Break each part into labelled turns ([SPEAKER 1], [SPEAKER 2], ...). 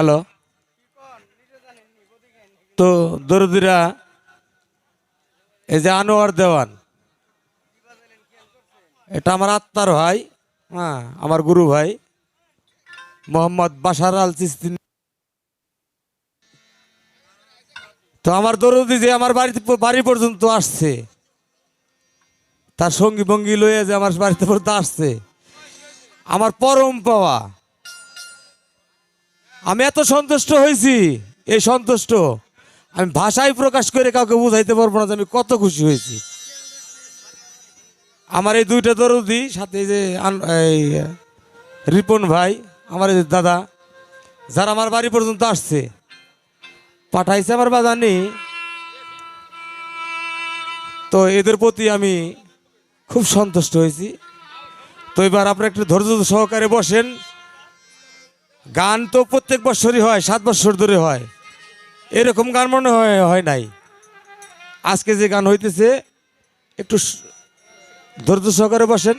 [SPEAKER 1] Hello তো দরদিরা, এই যে আনোয়ার দেওয়ান, এটা আমার আত্মার ভাই হ্যাঁ আমার গুরু ভাই, মোহাম্মদ বাসার আল চিস্তি। তো আমার দরদি যে আমার বাড়িতে, বাড়ি পর্যন্ত আসছে, তার সঙ্গী ভঙ্গি লইয়া যে আমার বাড়িতে পর্যন্ত আসছে, আমার পরম পাওয়া। আমি এত সন্তুষ্ট হয়েছি, এই সন্তুষ্ট। আমি ভাষায় প্রকাশ করে কাউকে বুঝাইতে পারব না যে আমি কত খুশি হয়েছি। আমার এই দুইটা দরদি, সাথে যে রিপন ভাই, আমার এই দাদা, যারা আমার বাড়ি পর্যন্ত আসছে, পাঠাইছে আমার বাজানি। তো এদের প্রতি আমি খুব সন্তুষ্ট হয়েছি। তো এবার আপনারা একটু ধৈর্য সহকারে বসেন। গান তো প্রত্যেক বছরই হয়, সাত বছর ধরে হয়। এরকম গান মনে হয় হয় নাই। আজকে যে গান হইতেছে, একটু ধৈর্য সহকারে বসেন।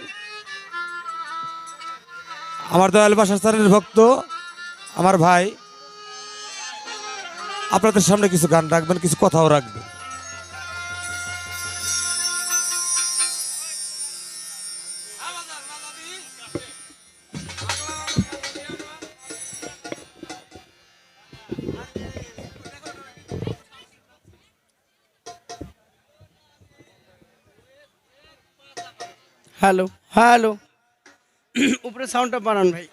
[SPEAKER 1] আমার দয়াল বাসাস্থানের ভক্ত, আমার ভাই, আপনাদের সামনে কিছু গান রাখবেন, কিছু কথাও রাখবেন।
[SPEAKER 2] Hello hello. উপরে সাউন্ডটা বাড়ান ভাই।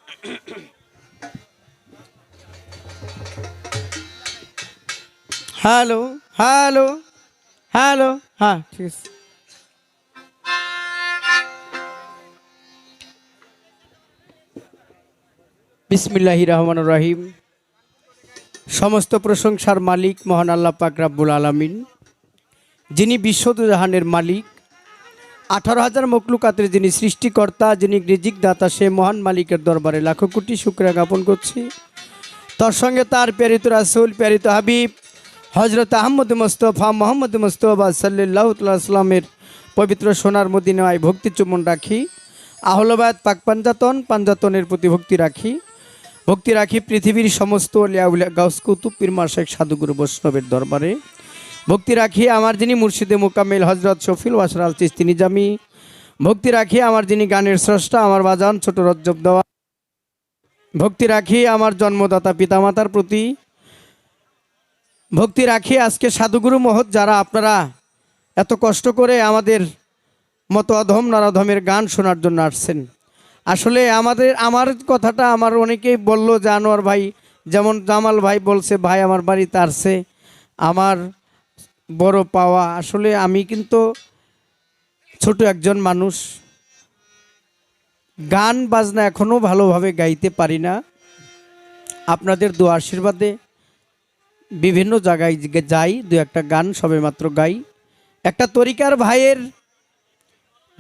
[SPEAKER 2] হ্যালো হ্যালো হ্যালো হ্যাঁ ঠিক আছে। বিসমিল্লাহি রহমান রহিম। সমস্ত প্রশংসার মালিক মহান আল্লাহ পাক রাব্বুল আলামিন যিনি বিশ্বজাহানের মালিক। আঠারো হাজার মকলুকাতের যিনি সৃষ্টিকর্তা, যিনি রিজিক দাতা সে মহান মালিকের দরবারে লাখো কোটি শুক্রিয়া জ্ঞাপন করছি। তার সঙ্গে তার প্যারিত রাসুল প্যারিত হাবিব হজরত আহমদ মোস্তফা, মোহাম্মদ মোস্তফা সাল্লাহ সাল্লামের পবিত্র সোনার মদিনায় ভক্তি চুমন রাখি। আহলবাদ পাক পাঞ্জাতন, পাঞ্জাতনের প্রতি ভক্তি রাখি। ভক্তি রাখি পৃথিবীর সমস্ত লিয়াউলিয়া গাউস কুতুব পীরমা শেখ সাধুগুরু বৈষ্ণবের দরবারে। ভক্তি রাখি আমার যিনি মুর্শিদে মোকাম্মেল হজরত শফিল ওয়াসরাল চিস্তি নিজামি। ভক্তি রাখি আমার যিনি গানের স্রষ্টা, আমার বাজান ছোট রজ্জব দেওয়া। ভক্তি রাখি আমার জন্মদাতা পিতামাতার প্রতি। ভক্তি রাখি আজকে সাধুগুরু মহৎ যারা, আপনারা এত কষ্ট করে আমাদের মতো অধম নরাধমের গান শোনার জন্য আসছেন। আসলে আমাদের, আমার কথাটা আমার অনেকেই বলল যে আনোয়ার ভাই, যেমন জামাল ভাই বলছে, ভাই আমার বাড়িতে আসছে। আমার বড় পাওয়া। আসলে আমি কিন্তু ছোট একজন মানুষ। গান, বাজনা এখনও ভালোভাবে গাইতে পারি না। আপনাদের দু আশীর্বাদে বিভিন্ন জায়গায় যাই, দু একটা গান সবেমাত্র গাই। একটা তরিকার ভাইয়ের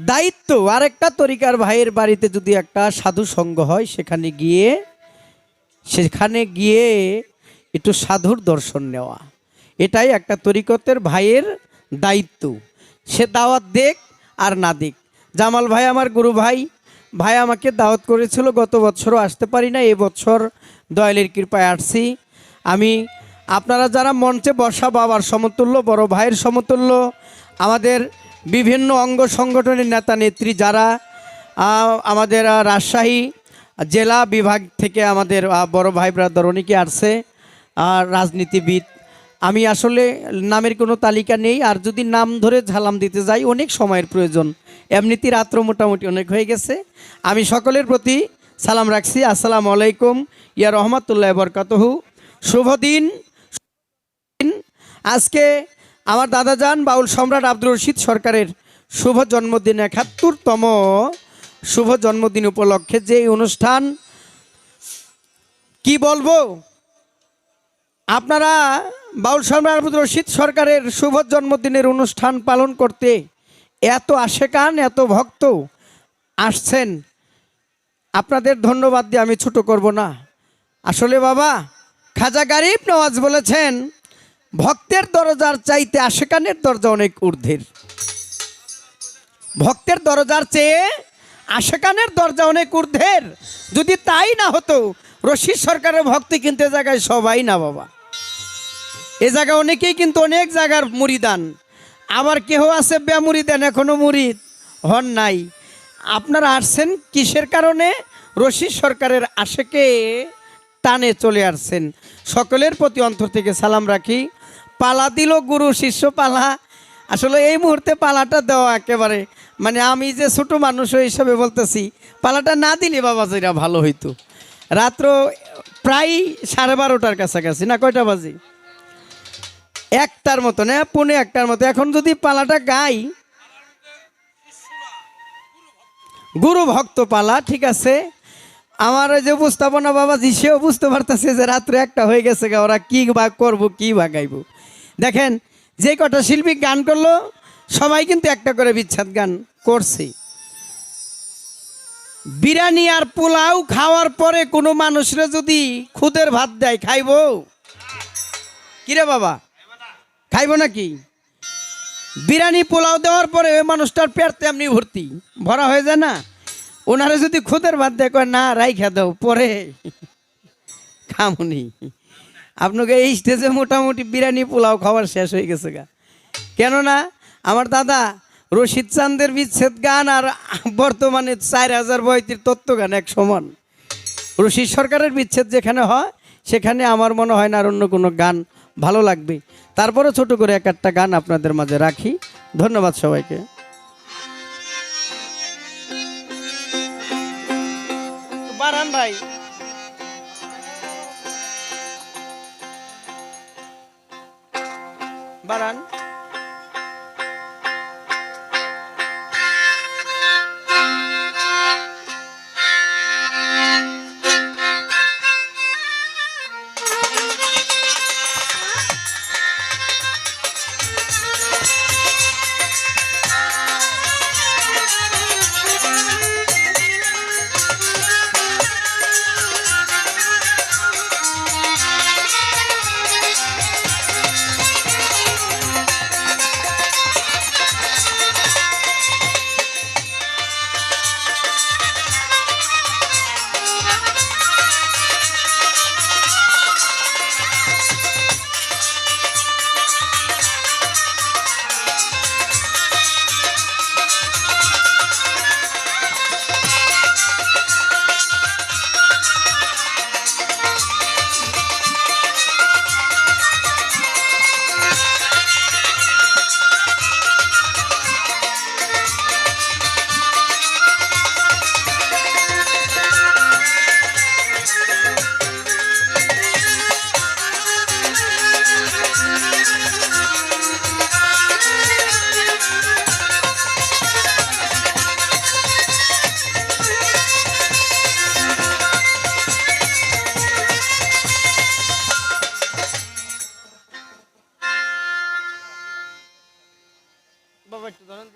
[SPEAKER 2] দায়িত্ব আর একটা তরিকার ভাইয়ের বাড়িতে যদি একটা সাধু সঙ্গ হয়, সেখানে গিয়ে সেখানে গিয়ে একটু সাধুর দর্শন নেওয়া। এটাই একটা তরিকতের ভাইয়ের দায়িত্ব। সে দাওয়াত দেখ আর না দেখ জামাল ভাই আমার গুরু ভাই ভাই আমাকে দাওয়াত করেছিল, গত বছরও আসতে পারি না, এবছর দয়ালের কৃপায় আসছি। আমি, আপনারা যারা মঞ্চে বসা বাবার সমতুল্য, বড় ভাইয়ের সমতুল্য, আমাদের বিভিন্ন অঙ্গ সংগঠনের নেতা নেত্রী যারা আমাদের রাজশাহী জেলা বিভাগ থেকে আমাদের বড় ভাই ব্রাদার অনেকে আসছে রাজনীতিবিদ আমি আসলে নামের কোনো তালিকা নেই, আর যদি নাম ধরে ঝালাম দিতে যাই, অনেক সময়ের প্রয়োজন। এমনিতে রাত্র মোটামুটি অনেক হয়ে গেছে। আমি সকলের প্রতি সালাম রাখছি। আসসালামু আলাইকুম। ইয়া রহমতুল্লাহ বরকাতহু। শুভ দিন। আজকে আমার দাদা যান বাউল সম্রাট আব্দুর রশিদ সরকারের শুভ জন্মদিন একাত্তরতম শুভ জন্মদিন উপলক্ষে যে অনুষ্ঠান, কি বলব? আপনারা বাউল সম্রাট রশিদ সরকারের শুভ জন্মদিনের অনুষ্ঠান পালন করতে এত আশেকান এত ভক্ত আসছেন। আপনাদের ধন্যবাদ দিয়ে আমি ছোট করব না। আসলে বাবা, খাজা গারিব নওয়াজ বলেছেন, ভক্তের দরজার চাইতে আশেকানের দরজা অনেক ঊর্ধ্বের। ভক্তের দরজার চেয়ে আশেকানের দরজা অনেক ঊর্ধ্বের। যদি তাই না হতো, রশিদ সরকারের ভক্তি কিনতে জায়গায় সবাই না বাবা। এ জায়গায় অনেকেই কিন্তু অনেক জায়গার মুড়িদান। আবার কেহ আছে বেমুড়িদান এখনও মুড়িদ হন নাই। আপনারা আসছেন কিসের কারণে? রশিদ সরকারের আশেকে টানে চলে আসছেন। সকলের প্রতি অন্তর থেকে সালাম রাখি। পালা দিল গুরু শিষ্য পালা। আসলে এই মুহূর্তে পালাটা দেওয়া একেবারে মানে আমি যে ছোট মানুষ হিসাবে বলতেছি, পালাটা না দিলে বাবা যেটা ভালো হইতো। রাত্র প্রায় সাড়ে বারোটার কাছাকাছি, না কয়টা বাজে? একটার মতো না পৌনে একটার মতো এখন যদি পালাটা গাই গুরু ভক্ত পালা ঠিক আছে? আমার যে উপস্থাপনা বাবা জি সেও বুঝতে পারতেছে যে রাত্রে একটা হয়ে গেছে গা, ওরা কি বা করব কী বা গাইবো। দেখেন যে কটা শিল্পী গান করল সবাই কিন্তু একটা করে বিচ্ছাদ গান করছে। বিরিয়ানি আর পোলাও খাওয়ার পরে কোনো মানুষরা যদি খুদের ভাত দেয় খাইবো? কিরে বাবা? খাইবো নাকি? বিরিয়ানি পোলাও দেওয়ার পরে ওই মানুষটার পেট তেমনি ভর্তি। ভরা হয়ে যায় না? ওনারা যদি খুদের ভাত দেয়, কয়, না, রাইখা দাও, পরে খামুনি। আপনাকে এই স্টেজে মোটামুটি বিরিয়ানি পোলাও খাওয়ার শেষ হয়ে গেছে গা। কেননা, আমার দাদা রশিদ চান্দের বিচ্ছেদ গান আর বর্তমানে চার হাজার বয়তির তত্ত্ব গান এক সমান। রশিদ সরকারের বিচ্ছেদ যেখানে হয়, সেখানে আমার মনে হয় না আর অন্য কোনো গান ভালো লাগবে। তারপরে ছোট করে এক একটা গান আপনাদের মাঝে রাখি। ধন্যবাদ সবাইকে। বারান ভাই। বারান। একটু ধরেন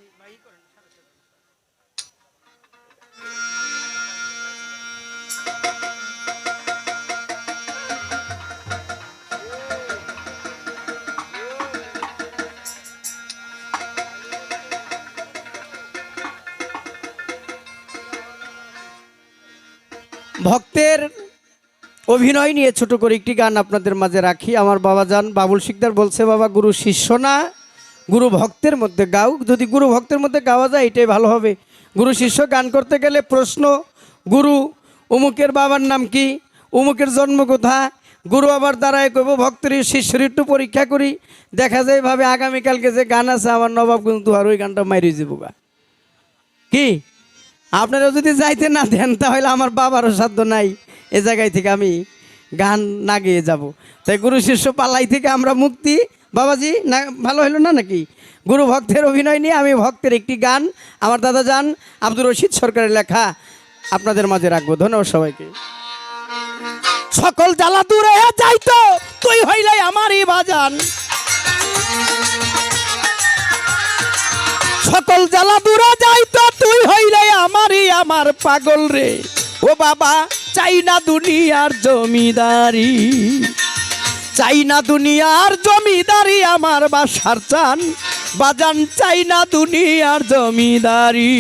[SPEAKER 2] ভক্তের অভিনয় নিয়ে ছোট করে একটি গান আপনাদের মাঝে রাখি। আমার বাবা যান, বাবুল শিকদার বলছে, বাবা গুরু শিষ্য না। গুরু ভক্তের মধ্যে গাও, যদি গুরু ভক্তের মধ্যে গাওয়া যায়, এটাই ভালো হবে। গুরু শিষ্য গান করতে গেলে প্রশ্ন, গুরু অমুকের বাবার নাম কি? অমুকের জন্ম কোথা? গুরু আবার দ্বারাই কইব, ভক্তের শিষ্যর একটু পরীক্ষা করি, দেখা যায় ভাবে আগামীকালকে যে গান আছে, আমার নবাব কিন্তু আর ওই গানটা মাইরে যাব গা। কি? আপনারা যদি যাইতে না দেন, তাহলে আমার বাবারও সাধ্য নাই, এ জায়গায় থেকে আমি গান না গেয়ে যাব। তাই গুরু শিষ্য পালাই থেকে আমরা মুক্তি বাবাজি, না, ভালো হলো না নাকি? গুরু ভক্তের অভিনয় নিয়ে আমি ভক্তের একটি গান, আমার দাদা যান, আব্দুর রশিদ সরকারের লেখা আপনাদের মাঝে রাখব। ধন্যবাদ সবাইকে। সকল জ্বালা দূরে যাইতো তুই হইলে আমারই বাজান। সকল জ্বালা দূরে যাইতো তুই হইলে আমারই আমার পাগল রে। ও বাবা, চাই না দুনিয়ার জমিদারি। চাই না দুনিয়ার জমিদারি আমার বাসার চান। বাজান চাই না দুনিয়ার জমিদারি।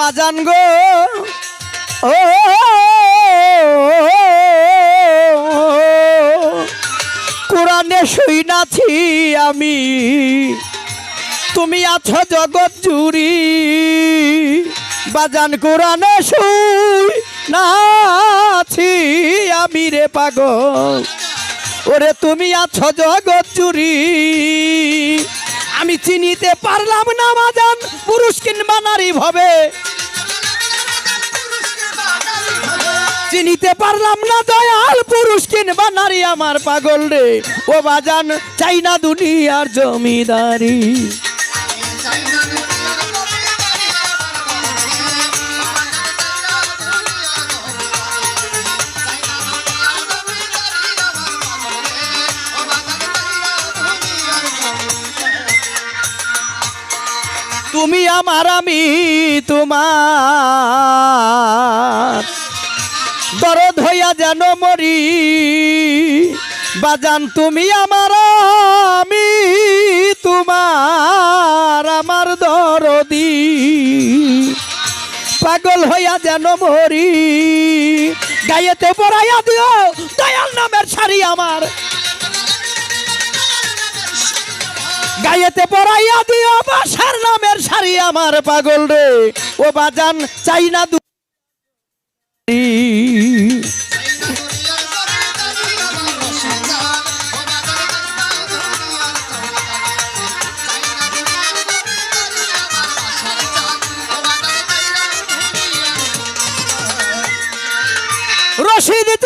[SPEAKER 2] বাজান গো ও কোরআনে শুইনাছি আমি তুমি আছো জগৎ জুড়ি বাজান কোরআনে শুই নাছি আমি রে পাগল ওরে তুমি আছো জগৎ জুড়ি আমি চিনিতে পারলাম না বাজান পুরুষ কিংবা নারী ভাবে চিনিতে পারলাম না, দয়াল পুরুষ কিনবা নারী আমার পাগল রে। ও বাজান চাই না দুনিয়ার জমিদারি। তুমি আমার আমি তোমার দরদ হইয়া যেন মরি। বাজান, তুমি আমার, আমি তোমার আমার দরদি। পাগল হইয়া যেন মরি। গায়েতে পড়াইয়া দিও, দয়াল নামের শাড়ি আমার। গায়েতে পড়াইয়া দিও, বাসার নামের শাড়ি আমার, পাগল রে। ও বাজান, চাই না দু রশিদ।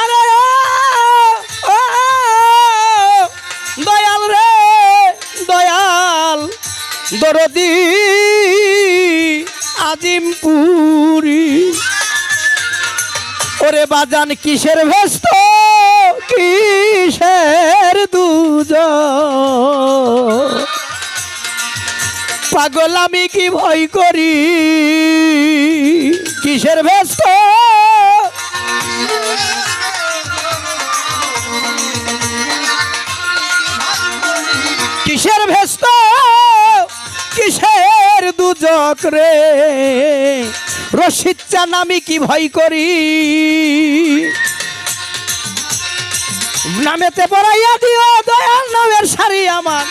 [SPEAKER 2] আরে দয়াল রে দয়াল। দরদি আজিমপুরি। ওরে বাজান কিসের ভেস্ত কিসের দুজ পাগল আমি কি ভয় করি? কিসের ভেস্ত কিসের ভেস্ত কিসের দুজক রে? রশিদ চান আমি কি ভয় করি? নামেতে পড়াইয়া দিও, দয়াল নামের শাড়ি আমার।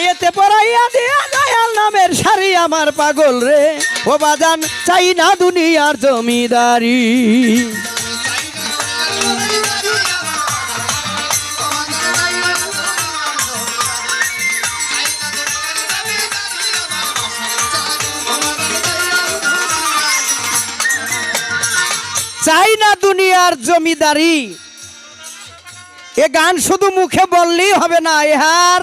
[SPEAKER 2] গায়েতে পড়াইয়া দিয়া দয়াল নামের শাড়ি আমার পাগল রে। ও বাজান, চাই না দুনিয়ার জমিদারি। চাই না দুনিয়ার জমিদারি। এ গান শুধু মুখে বললেই হবে না এহার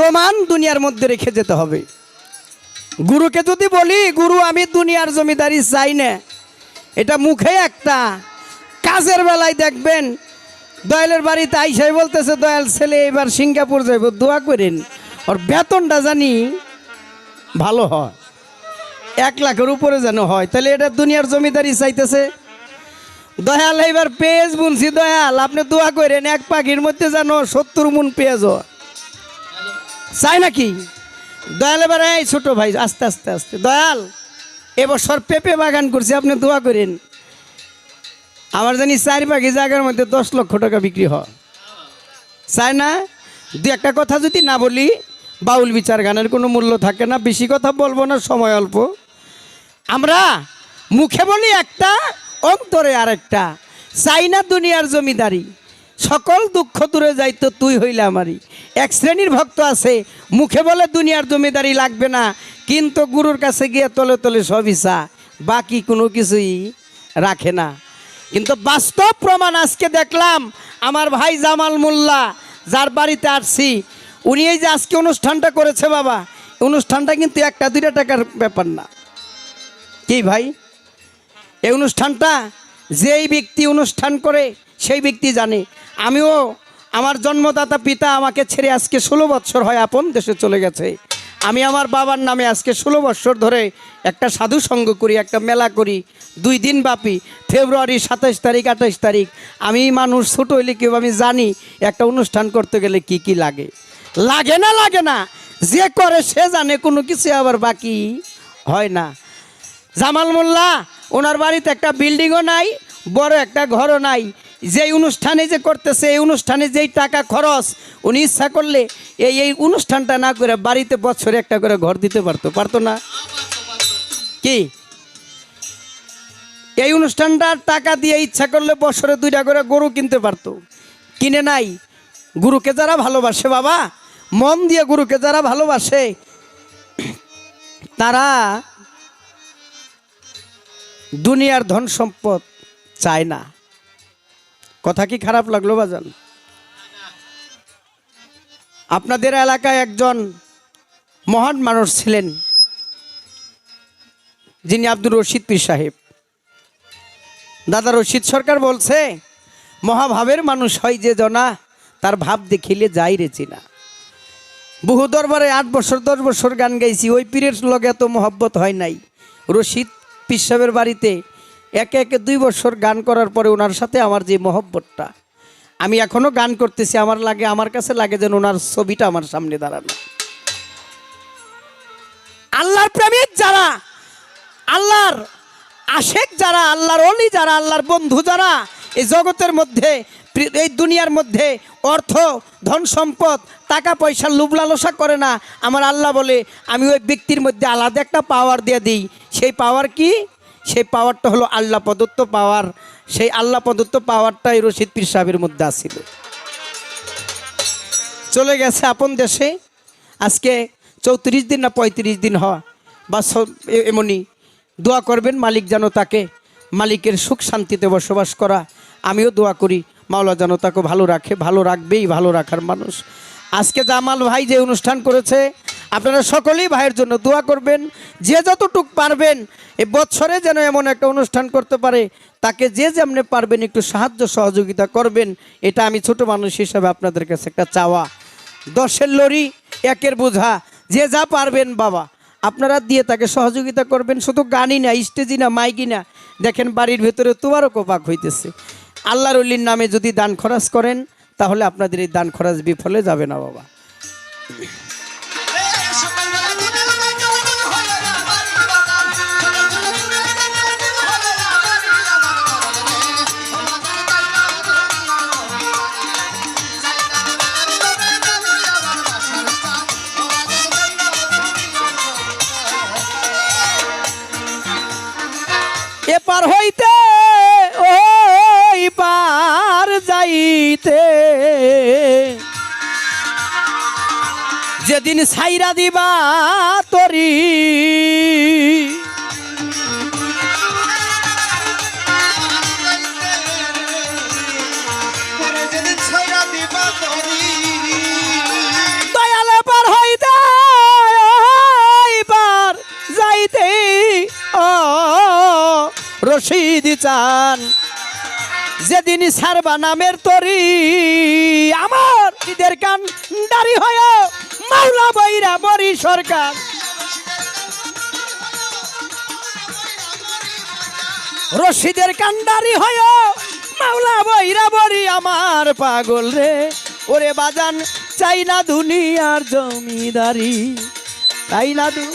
[SPEAKER 2] প্রমাণ দুনিয়ার মধ্যে রেখে যেতে হবে। গুরুকে যদি বলি, গুরু, আমি দুনিয়ার জমিদারি চাই না। এটা মুখে একটা। কাজের বেলায় দেখবেন, দয়ালের বাড়িতে আইসাই বলতেছে, দয়াল ছেলে, এবার সিঙ্গাপুর যাইব, দোয়া করেন। ওর বেতনটা জানি ভালো হয়। এক লাখের উপরে যেন হয়। তাহলে এটা দুনিয়ার জমিদারি চাইতেছে। দয়াল এবার পেঁয়াজ বুনছি দয়াল, আপনি দোয়া করেন, এক পাখির মধ্যে যেন সত্তর মন পেঁয়াজ হয়। চাই নাকি? দয়াল এবার, এই ছোট ভাই, আস্তে আস্তে আস্তে। দয়াল, এবছর পেঁপে বাগান করছি, আপনি দোয়া করেন। আমার জানি চার পাখি জায়গার মধ্যে দশ লক্ষ টাকা বিক্রি হয়। চাই না? দু একটা কথা যদি না বলি, বাউল বিচার গানের কোনো মূল্য থাকে না, বেশি কথা বলব না, সময় অল্প। আমরা মুখে বলি একটা, অন্তরে আরেকটা। চাই না দুনিয়ার জমিদারি। সকল দুঃখ দূরে যাইতো তুই হইলে আমারই। এক শ্রেণির ভক্ত আছে, মুখে বলে দুনিয়ার জমিদারি লাগবে না, কিন্তু গুরুর কাছে গিয়ে তলে তলে সব ইচ্ছা বাকি কোনো কিছুই রাখে না। কিন্তু বাস্তব প্রমাণ আজকে দেখলাম, আমার ভাই জামাল মোল্লা, যার বাড়িতে আসছি, উনি এই যে আজকে অনুষ্ঠানটা করেছে বাবা, অনুষ্ঠানটা কিন্তু একটা দুইটা টাকার ব্যাপার না। কি ভাই? এই অনুষ্ঠানটা যেই ব্যক্তি অনুষ্ঠান করে, সেই ব্যক্তি জানে। আমিও আমার জন্মদাতা পিতা আমাকে ছেড়ে আজকে ষোলো বছর হয় আপন দেশে চলে গেছে। আমি আমার বাবার নামে আজকে ষোলো বছর ধরে একটা সাধু সঙ্গ করি, একটা মেলা করি। দুই দিন ব্যাপী, ফেব্রুয়ারি সাতাইশ তারিখ আঠাইশ তারিখ। আমি মানুষ ছোটো হইলে কেউ আমি জানি একটা অনুষ্ঠান করতে গেলে কি কি লাগে। লাগে না লাগে না। যে করে সে জানে, কোনো কিছু আবার বাকি হয় না। জামাল মোল্লা, ওনার বাড়িতে একটা বিল্ডিংও নাই, বড় একটা ঘরও নাই। যেই অনুষ্ঠানে যে করতেছে, এই অনুষ্ঠানে যেই টাকা খরচ, উনি ইচ্ছা করলে এই এই অনুষ্ঠানটা না করে বাড়িতে বছরে একটা করে ঘর দিতে পারতো। পারতো না? কি? এই অনুষ্ঠানটার টাকা দিয়ে ইচ্ছা করলে বছরে দুইটা করে গরু কিনতে পারতো। কিনে নাই। গুরুকে যারা ভালোবাসে বাবা, মন দিয়ে গুরুকে যারা ভালোবাসে, তারা দুনিয়ার ধন সম্পদ চায় না। কথা কি খারাপ লাগল বাজান? আপনাদের এলাকায় একজন মহান মানুষ ছিলেন, যিনি আব্দুর রশিদ পীর সাহেব। দাদা রশিদ সরকার বলছে, মহাভাবের মানুষ হয় যে জনা, তার ভাব দেখিলে যাই রেছি না বহু দরবারে আট বছর, দশ বছর গান গাইছি, ওই পীরের লগে এত মহব্বত হয় নাই। রশিদ পীর সাহেবের বাড়িতে একে একে দুই বছর গান করার পরে ওনার সাথে আমার যে মহব্বতটা, আমি এখনও গান করতেছি, আমার লাগে, আমার কাছে লাগে যেন ওনার ছবিটা আমার সামনে দাঁড়ানো। আল্লাহর প্রেমিক যারা, আল্লাহর আশেক যারা, আল্লাহর অলি যারা, আল্লাহর বন্ধু যারা, এই জগতের মধ্যে, এই দুনিয়ার মধ্যে অর্থ, ধন সম্পদ, টাকা পয়সা লোভ লালসা করে না। আমার আল্লাহ বলে, আমি ওই ব্যক্তির মধ্যে আলাদা একটা পাওয়ার দিয়ে দিই। সেই পাওয়ার কি? সেই পাওয়ারটা হলো আল্লাহ প্রদত্ত পাওয়ার সেই আল্লাহ প্রদত্ত পাওয়ারটাই রশিদ পীর সাহেবের মধ্যে আসছিল চলে গেছে আপন দেশে। আজকে চৌত্রিশ দিন না পঁয়ত্রিশ দিন হয়। বা স- এ- এমনই দোয়া করবেন, মালিক যেন তাকে মালিকের সুখ শান্তিতে বসবাস করা। আমিও দোয়া করি, মাওলা যেন তাকে ভালো রাখে, ভালো রাখবেই, ভালো রাখার মানুষ। আজকে জামাল ভাই যে অনুষ্ঠান করেছে, আপনারা সকলেই ভাইয়ের জন্য দোয়া করবেন, যে যতটুক পারবেন, এ বছরে যেন এমন একটা অনুষ্ঠান করতে পারে, তাকে যে যেমনি পারবেন একটু সাহায্য সহযোগিতা করবেন, এটা আমি ছোট মানুষ হিসাবে আপনাদের কাছে একটা চাওয়া। দশের লরি একের বোঝা, যে যা পারবেন বাবা, আপনারা দিয়ে তাকে সহযোগিতা করবেন, শুধু গানই না, স্টেজই না মাইকি না, দেখেন বাড়ির ভেতরে তোমারও কোপাক হইতেছে। আল্লাহর উল্লির নামে যদি দান খরচ করেন তাহলে আপনাদের এই দান খরচ বিফলে যাবে না বাবা। এপার হইতে ওই পার যাইতে। যেদিন সাইরা দিবা তরি। যেদিন সারবা নামের তরি আমার ঈদের কান দাড়ি হয় বৈরা বরি সরকার। রশিদের কান্ডারি হয়, মাওলা বৈরা বরি আমার পাগল রে। ওরে বাজান, চাই না দুনিয়ার জমিদারি, চাই না দু